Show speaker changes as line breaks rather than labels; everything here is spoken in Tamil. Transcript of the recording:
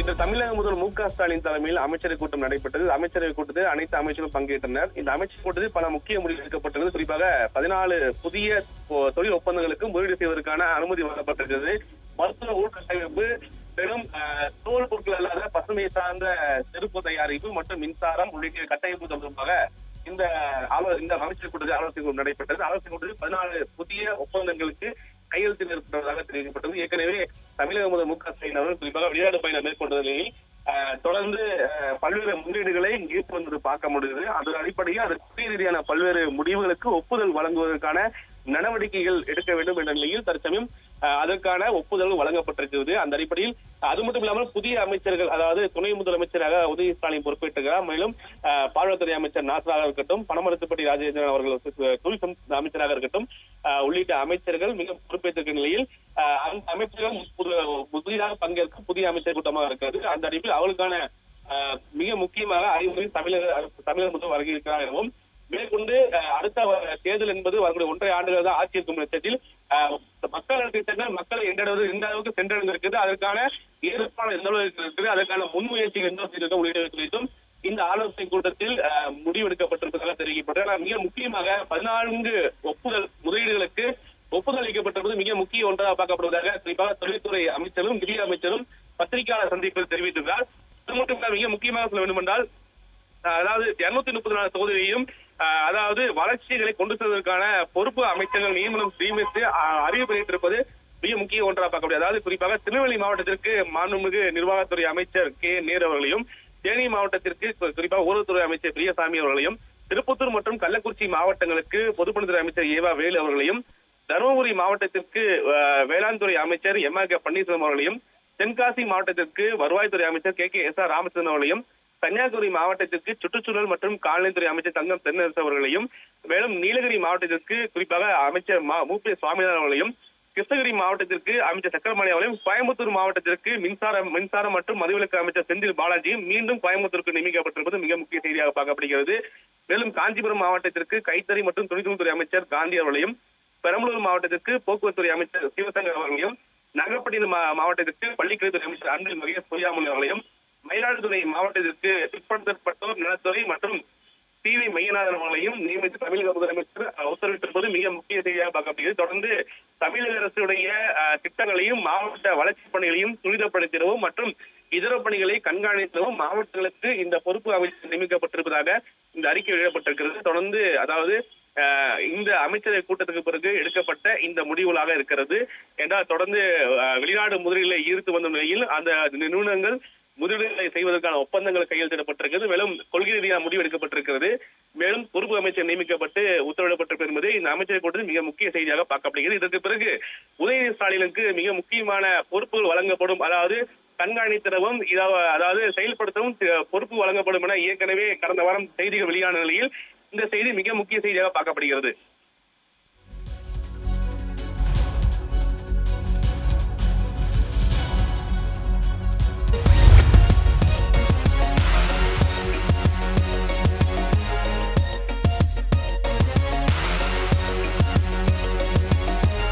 தமிழக முதல்வர் மு க ஸ்டாலின் தலைமையில் அமைச்சரவை கூட்டம் நடைபெற்றது. அமைச்சரவை கூட்டத்தில் அனைத்து அமைச்சரும் பங்கேற்றனர். இந்த அமைச்சர் கூட்டத்தில் பல முக்கிய முடிவு எடுக்கப்பட்டது குறிப்பாக பதினாலு புதிய தொழில் ஒப்பந்தங்களுக்கு முதலீடு செய்வதற்கான அனுமதி வழங்கப்பட்டிருக்கிறது. மருத்துவ உள்கட்டமைப்பு பெரும் தோல் பொருட்கள் அல்லாத பசுமை சார்ந்த செருப்பு தயாரிப்பு மற்றும் மின்சாரம் உள்ளிட்ட கட்டமைப்பு தொடர்பாக இந்த ஆலோ இந்த அமைச்சர் கூட்டத்தில் ஆலோசனை கூட்டம் நடைபெற்றது. ஆலோசனை கூட்டத்தில் பதினாலு புதிய ஒப்பந்தங்களுக்கு கையெழுத்தில் ஏற்பட்டதாக தெரிவிக்கப்பட்டது. ஏற்கனவே தமிழக முதல் மு க ஸ்டாலின் அவர்கள் குறிப்பாக வெளிநாடு பயணம் மேற்கொண்ட நிலையில் தொடர்ந்து அஹ், பல்வேறு முன்னீடுகளை ஈர்ப்பு வந்து பார்க்க முடியுது. அதன் அடிப்படையில் அது கொள்கை ரீதியான பல்வேறு முடிவுகளுக்கு ஒப்புதல் வழங்குவதற்கான நடவடிக்கைகள் எடுக்க வேண்டும் என்ற நிலையில் தற்சமயம் அதற்கான ஒப்புதல் வழங்கப்பட்டிருக்கிறது. அந்த அடிப்படையில் அது மட்டும் இல்லாமல் புதிய அமைச்சர்கள் அதாவது துணை முதலமைச்சராக உதய ஸ்டாலின் பொறுப்பேற்றுகிறார். மேலும் அஹ், பால்வளத்துறை அமைச்சர் நாசராக இருக்கட்டும் பணமரத்துப்பட்டி ராஜேந்திரன் அவர்கள் டூரிசம் அமைச்சராக இருக்கட்டும் உள்ளிட்ட அமைச்சர்கள் மிக பொறுப்பேற்றிருக்கிற நிலையில் அந்த அமைச்சர்கள் புதிதாக பங்கேற்கும் புதிய அமைச்சர் கூட்டமாக இருக்கிறது அந்த அடிப்பில் அவர்களுக்கான அஹ், மிக முக்கியமாக அறிவுரை தமிழக தமிழக முதல் வருகிறார் எனவும் மேற்கொண்டு அடுத்த தேர்தல் என்பது வரக்கூடிய ஒன்றரை ஆண்டுகள் தான் ஆட்சி இருக்கும் பட்சத்தில் அஹ், மக்கள் திட்டங்கள் மக்களை எந்தளவு எந்த அளவுக்கு சென்றடைந்திருக்கிறது அதற்கான ஏற்பாடு எந்த அளவுக்கு இருக்குது அதற்கான முன்முயற்சிகள் எந்த அளவுக்கு இருக்கு உள்ளிட்டவை குறித்தும் இந்த ஆலோசனை கூட்டத்தில் முடிவெடுக்கப்பட்டிருப்பதாக தெரிவிக்கப்பட்டது. ஆனால் மிக முக்கியமாக பதினான்கு ஒப்புதல் முதலீடுகளுக்கு ஒப்புதல் அளிக்கப்பட்டிருப்பது மிக முக்கிய ஒன்றாக பார்க்கப்படுவதாக குறிப்பாக தொழில்துறை அமைச்சரும் நிதி அமைச்சரும் பத்திரிகையாளர் சந்திப்பில் தெரிவித்திருந்தார் அது மட்டும் மிக முக்கியமாக சொல்ல வேண்டும் என்றால் அதாவது இருநூத்தி முப்பத்தி நாலு தொகுதியையும் அதாவது வளர்ச்சிகளை கொண்டு செல்வதற்கான பொறுப்பு அமைச்சர்கள் நியமனம் நியமித்து அறிவு அறிவிப்பு வெளியிட்டிருப்பது மிக முக்கிய ஒன்றாக பார்க்க முடியாது அதாவது குறிப்பாக திருநெல்வேலி மாவட்டத்திற்கு மாண்புமிகு நிர்வாகத்துறை அமைச்சர் கே. நேரு அவர்களையும் தேனி மாவட்டத்திற்கு குறிப்பாக ஊரகத்துறை அமைச்சர் பிரியசாமி அவர்களையும் திருப்பத்தூர் மற்றும் கள்ளக்குறிச்சி மாவட்டங்களுக்கு பொதுப்பணித்துறை அமைச்சர் ஏவா வேலு அவர்களையும் தருமபுரி மாவட்டத்திற்கு வேளாண் துறை அமைச்சர் எம் ஆர் கே பன்னீர்செல்வம் அவர்களையும் தென்காசி மாவட்டத்திற்கு வருவாய்த்துறை அமைச்சர் K. K. S. R. Ramachandran அவர்களையும் கன்னியாகுமரி மாவட்டத்திற்கு சுற்றுச்சூழல் மற்றும் கால்நடைத்துறை அமைச்சர் தங்கம் தென்னரசு அவர்களையும் மேலும் நீலகிரி மாவட்டத்திற்கு குறிப்பாக அமைச்சர் மா மு பி சுவாமிநாதன் அவர்களையும் கிருஷ்ணகிரி மாவட்டத்திற்கு அமைச்சர் சக்கரமணி அவர்களையும் கோயம்புத்தூர் மாவட்டத்திற்கு மின்சாரம் மின்சாரம் மற்றும் மதுவிலக்கு அமைச்சர் செந்தில் பாலாஜியும் மீண்டும் கோயம்புத்தூருக்கு நியமிக்கப்பட்டிருப்பது மிக முக்கிய செய்தியாக பார்க்கப்படுகிறது. மேலும் காஞ்சிபுரம் மாவட்டத்திற்கு கைத்தறி மற்றும் துணித்துறை அமைச்சர் காந்தி அவர்களையும் பெரம்பலூர் மாவட்டத்திற்கு போக்குவரத்துறை அமைச்சர் சிவசங்கர் அவர்களையும் நாகப்பட்டினம் மா- மாவட்டத்திற்கு பள்ளிக்கல்வித்துறை அமைச்சர் அன்பில் மகேஷ் பொய்யாமொழி அவர்களையும் மயிலாடுதுறை மாவட்டத்திற்கு பிற்படுத்தப்பட்டோர் நலத்துறை மற்றும் டி வி மையநாதன் அவர்களையும் நியமித்து தமிழக முதலமைச்சர் உத்தரவிட்டிருப்பது மிக முக்கிய செய்தியாக பார்க்கப்படுகிறது. தொடர்ந்து தமிழக அரசுடைய திட்டங்களையும் மாவட்ட வளர்ச்சிப் பணிகளையும் துரிதப்படுத்திடவும் மற்றும் இதர பணிகளை கண்காணிக்கவும் மாவட்டங்களுக்கு இந்த பொறுப்பு அமைச்சர் நியமிக்கப்பட்டிருப்பதாக இந்த அறிக்கை வெளியிடப்பட்டிருக்கிறது. தொடர்ந்து அதாவது இந்த அமைச்சரவை கூட்டத்துக்கு பிறகு எடுக்கப்பட்ட இந்த முடிவுகளாக இருக்கிறது. என்றால் தொடர்ந்து வெளிநாடு முதலீடுகளை ஈர்த்து வந்த நிலையில் அந்த நிறுவனங்கள் முதலீடுகளை செய்வதற்கான ஒப்பந்தங்கள் கையெழுத்திடப்பட்டிருக்கிறது. மேலும் கொள்கை ரீதியான முடிவு எடுக்கப்பட்டிருக்கிறது. மேலும் பொறுப்பு அமைச்சர் நியமிக்கப்பட்டு உத்தரவிடப்பட்டிருப்பது என்பது இந்த அமைச்சர் கூட்டத்தில் மிக முக்கிய செய்தியாக பார்க்கப்படுகிறது. இதற்கு பிறகு உதயநிதி ஸ்டாலினுக்கு மிக முக்கியமான பொறுப்புகள் வழங்கப்படும். அதாவது கண்காணித்திடவும் அதாவது செயல்படுத்தவும் பொறுப்பு வழங்கப்படும் என ஏற்கனவே கடந்த வாரம் செய்திகள் வெளியான நிலையில் இந்த செய்தி மிக முக்கிய செய்தியாக பார்க்கப்படுகிறது.